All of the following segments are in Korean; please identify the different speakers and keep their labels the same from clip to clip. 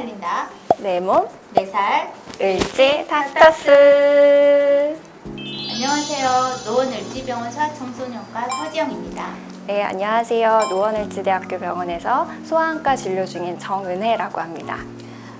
Speaker 1: 살린다.
Speaker 2: 내 몸,
Speaker 1: 네 살.
Speaker 2: 을지 닥터스.
Speaker 1: 안녕하세요. 노원을지병원 소아청소년과 서지영입니다.
Speaker 2: 네, 안녕하세요. 노원을지대학교 병원에서 소아안과 진료 중인 정은혜라고 합니다.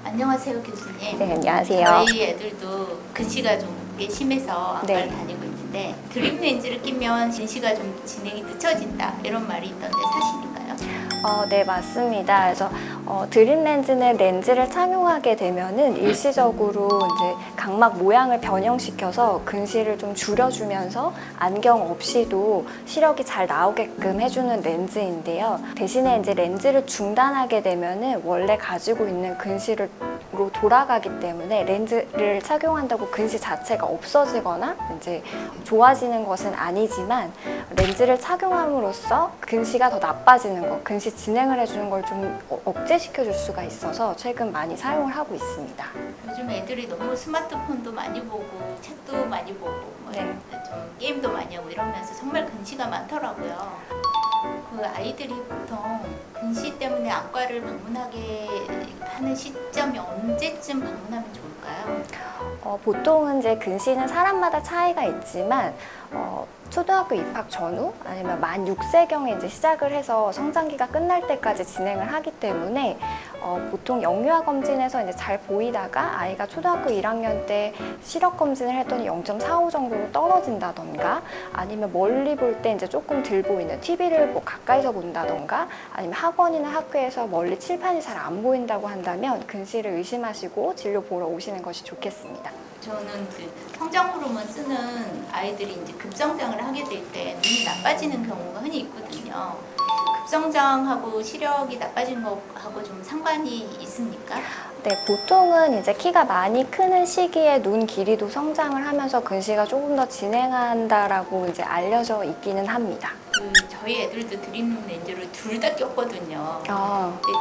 Speaker 1: 안녕하세요, 교수님.
Speaker 2: 네, 안녕하세요.
Speaker 1: 저희 애들도 근시가 좀 꽤 심해서 안과를
Speaker 2: 네.
Speaker 1: 다니고 있는데 드립 렌즈를 끼면 근시가 좀 진행이 늦춰진다 이런 말이 있던데 사실인가요?
Speaker 2: 어, 네, 맞습니다. 그래서 어, 드림 렌즈는 렌즈를 착용하게 되면은 일시적으로 이제 각막 모양을 변형시켜서 근시를 좀 줄여주면서 안경 없이도 시력이 잘 나오게끔 해주는 렌즈인데요. 대신에 이제 렌즈를 중단하게 되면은 원래 가지고 있는 근시를 로 돌아가기 때문에 렌즈를 착용한다고 근시 자체가 없어지거나 이제 좋아지는 것은 아니지만 렌즈를 착용함으로써 근시가 더 나빠지는 것, 근시 진행을 해주는 걸 좀 억제시켜 줄 수가 있어서 최근 많이 사용을 하고 있습니다.
Speaker 1: 요즘 애들이 너무 스마트폰도 많이 보고 책도 많이 보고 뭐
Speaker 2: 네.
Speaker 1: 좀 게임도 많이 하고 이러면서 정말 근시가 많더라고요. 그 아이들이 보통 근시 때문에 안과를 방문하게 하는 시점이 언제쯤 방문하면 좋을까요?
Speaker 2: 어, 보통은 이제 근시는 사람마다 차이가 있지만 어, 초등학교 입학 전후 아니면 만 6세경에 이제 시작을 해서 성장기가 끝날 때까지 진행을 하기 때문에 어, 보통 영유아 검진에서 이제 잘 보이다가 아이가 초등학교 1학년 때 시력 검진을 했더니 0.45 정도로 떨어진다던가 아니면 멀리 볼 때 이제 조금 들 보이는 TV를 뭐 가까이서 본다던가 아니면 학원이나 학교에서 멀리 칠판이 잘 안 보인다고 한다면 근시를 의심하시고 진료 보러 오시는 것이 좋겠습니다.
Speaker 1: 저는 그 성장 호르몬 쓰는 아이들이 이제 급성장을 하게 될 때 눈이 나빠지는 경우가 흔히 있거든요. 급성장하고 시력이 나빠지는 거하고 좀 상관이 있습니까?
Speaker 2: 네, 보통은 이제 키가 많이 크는 시기에 눈 길이도 성장을 하면서 근시가 조금 더 진행한다라고 이제 알려져 있기는 합니다.
Speaker 1: 그 저희 애들도 드림 렌즈를 둘 다 꼈거든요.
Speaker 2: 아,
Speaker 1: 근데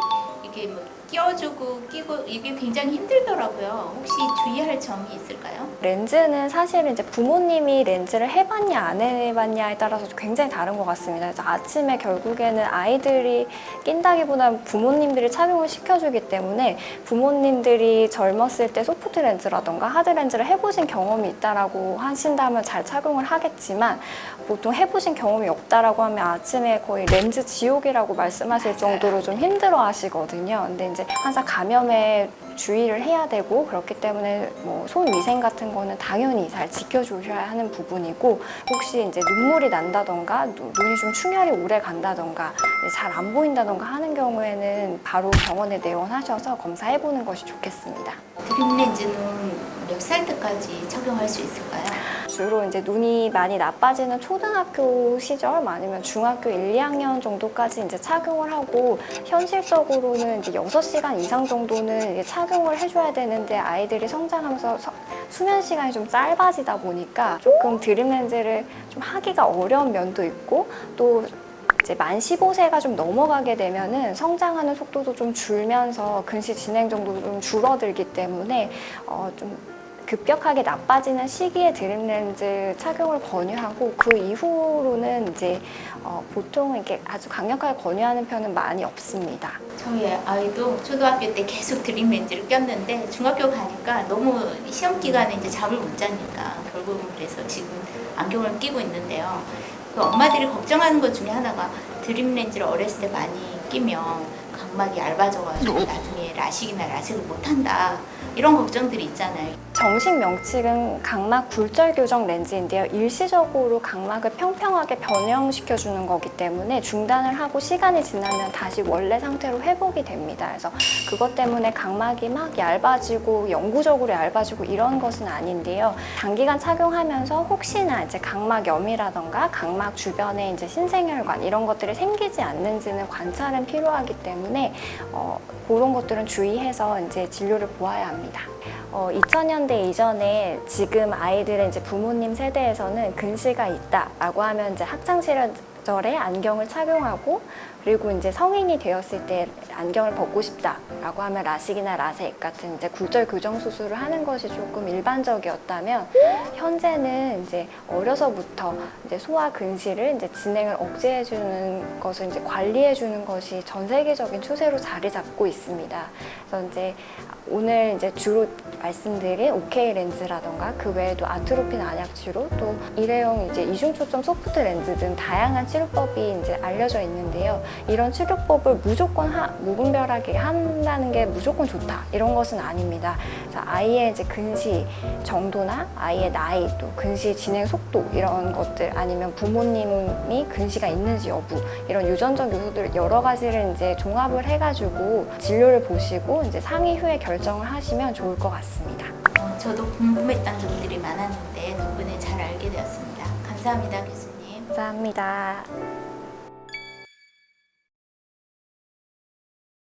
Speaker 1: 이게 뭐 끼워주고 끼고 이게 굉장히 힘들더라고요. 혹시 주의할 점이 있을까요?
Speaker 2: 렌즈는 사실 이제 부모님이 렌즈를 해봤냐 안 해봤냐에 따라서 굉장히 다른 것 같습니다. 그래서 아침에 결국에는 아이들이 낀다기보다는 부모님들이 착용을 시켜주기 때문에 부모님들이 젊었을 때 소프트 렌즈라던가 하드 렌즈를 해보신 경험이 있다라고 하신다면 잘 착용을 하겠지만 보통 해보신 경험이 없다라고 하면 아침에 거의 렌즈 지옥이라고 말씀하실 정도로 좀 힘들어 하시거든요. 근데 이제 항상 감염에 주의를 해야 되고 그렇기 때문에 뭐 손 위생 같은 거는 당연히 잘 지켜주셔야 하는 부분이고 혹시 이제 눈물이 난다던가 누- 눈이 좀 충혈이 오래 간다던가 잘 안 보인다던가 하는 경우에는 바로 병원에 내원하셔서 검사해 보는 것이 좋겠습니다.
Speaker 1: 드림 렌즈는 몇 살 때까지 착용할 수 있을까요?
Speaker 2: 주로 이제 눈이 많이 나빠지는 초등학교 시절 아니면 중학교 1, 2학년 정도까지 이제 착용을 하고 현실적으로는 이제 6시간 이상 정도는 착용을 해줘야 되는데 아이들이 성장하면서 서- 수면 시간이 좀 짧아지다 보니까 조금 드림 렌즈를 좀 하기가 어려운 면도 있고 또 이제 만 15세가 좀 넘어가게 되면은 성장하는 속도도 좀 줄면서 근시 진행 정도도 좀 줄어들기 때문에 어, 좀 급격하게 나빠지는 시기에 드림 렌즈 착용을 권유하고 그 이후로는 이제 어, 보통 이렇게 아주 강력하게 권유하는 편은 많이 없습니다.
Speaker 1: 저희 아이도 초등학교 때 계속 드림 렌즈를 꼈는데 중학교 가니까 너무 시험 기간에 이제 잠을 못 자니까 결국은 그래서 지금 안경을 끼고 있는데요. 그 엄마들이 걱정하는 것 중에 하나가 드림 렌즈를 어렸을 때 많이 끼면 각막이 얇아져가지고 나중에 라식이나 라섹을 못한다 이런 걱정들이 있잖아요.
Speaker 2: 정식 명칭은 각막 굴절 교정 렌즈인데요. 일시적으로 각막을 평평하게 변형시켜 주는 거기 때문에 중단을 하고 시간이 지나면 다시 원래 상태로 회복이 됩니다. 그래서 그것 때문에 각막이 막 얇아지고 영구적으로 얇아지고 이런 것은 아닌데요. 단기간 착용하면서 혹시나 이제 각막염이라던가 각막 주변에 이제 신생혈관 이런 것들이 생기지 않는지는 관찰은 필요하기 때문에 어, 그런 것들은 주의해서 이제 진료를 보아야 합니다. 어, 2000년대 이전에 지금 아이들의 이제 부모님 세대에서는 근시가 있다라고 하면 이제 학창 시절 에 안경을 착용하고 그리고 이제 성인이 되었을 때 안경을 벗고 싶다라고 하면 라식이나 라섹 같은 이제 굴절 교정 수술을 하는 것이 조금 일반적이었다면 현재는 이제 어려서부터 이제 소아 근시를 이제 진행을 억제해 주는 것을 이제 관리해 주는 것이 전 세계적인 추세로 자리 잡고 있습니다. 그래서 이제 오늘 이제 주로 말씀드린 OK 렌즈라던가 그 외에도 아트로핀 안약 치료 또 일회용 이제 이중 초점 소프트 렌즈 등 다양한 치료 법이 이제 알려져 있는데요. 이런 치료법을 무조건 하- 무분별하게 한다는 게 무조건 좋다 이런 것은 아닙니다. 아이의 이제 근시 정도나 아이의 나이 또 근시 진행 속도 이런 것들 아니면 부모님이 근시가 있는지 여부 이런 유전적 요소들 여러 가지를 이제 종합을 해가지고 진료를 보시고 이제 상의 후에 결정을 하시면 좋을 것 같습니다.
Speaker 1: 어, 저도 궁금했던 점들이 많았는데 덕분에 잘 알게 되었습니다. 감사합니다, 교수님.
Speaker 2: 감사합니다.